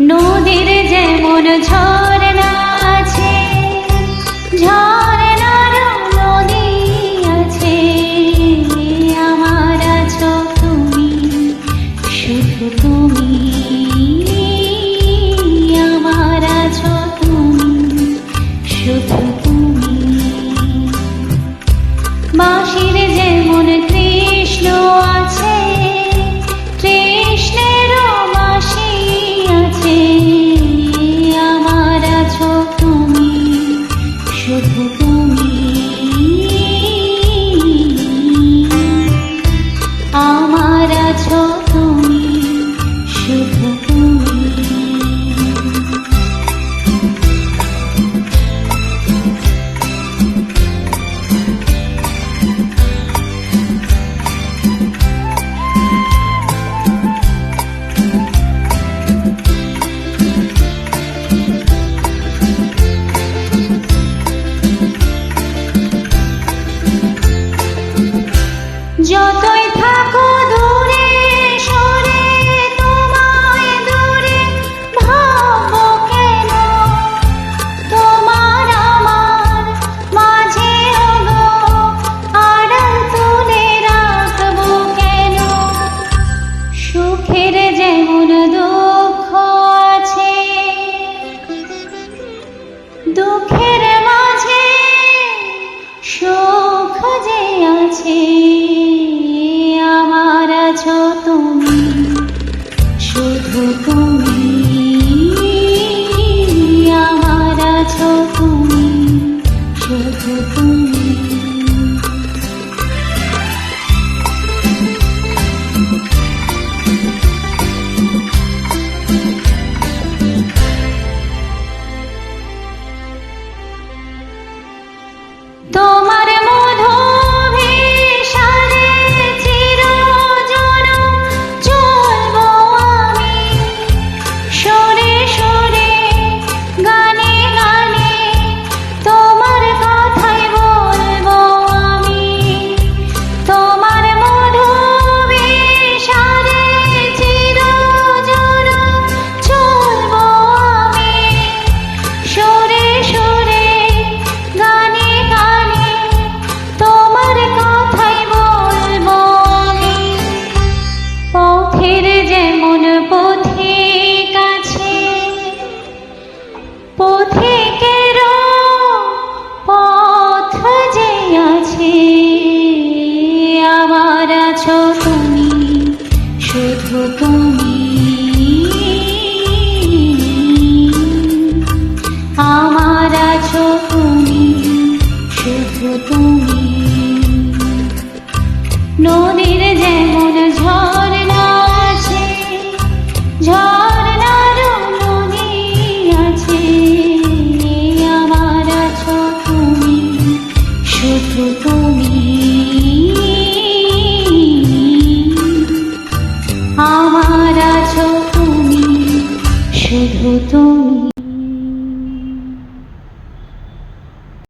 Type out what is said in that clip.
নদীর যেমন ঝর্ণা আছে, ঝর্ণার নদী আছে। আমার আছো তুমি, শুধু তুমি, আমার আছো তুমি, শুধু তুমি। বাঁশি সুখের যেমন দুঃখ আছে দুঃখের শুধু তুমি